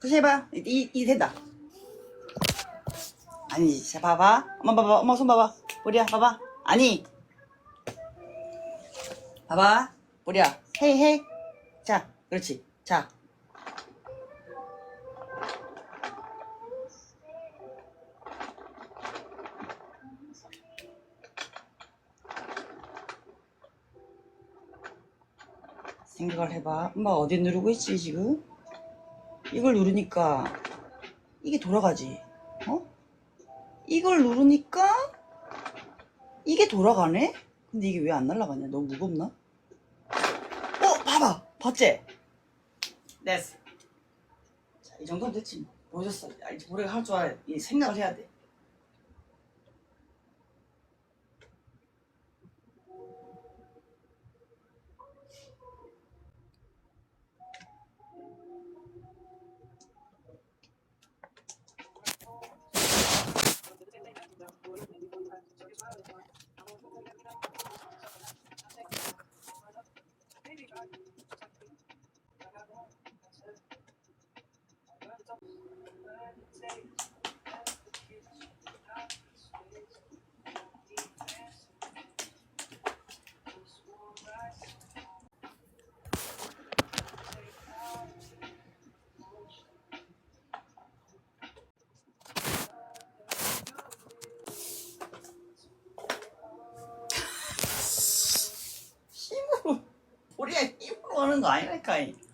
다시 해봐. 이, 이 된다. 아니, 자, 봐봐. 엄마 봐봐. 엄마 손 봐봐. 보리야, 봐봐. 아니. 봐봐. 보리야. 헤이, 헤이. 자, 그렇지. 자. 생각을 해봐. 엄마 어디 누르고 있지, 지금? 이걸 누르니까 이게 돌아가지. 어? 이걸 누르니까 이게 돌아가네? 근데 이게 왜 안 날아가냐? 너무 무겁나? 어, 봐봐. 봤지? 됐어. 자, 이 정도면 됐지. 뭐. 보여줬어. 아, 이제 우리가 할 줄 알아. 이 생각을 해야 돼. 힘으로. 우리가 힘으로 하는 거 아니랄까. 이.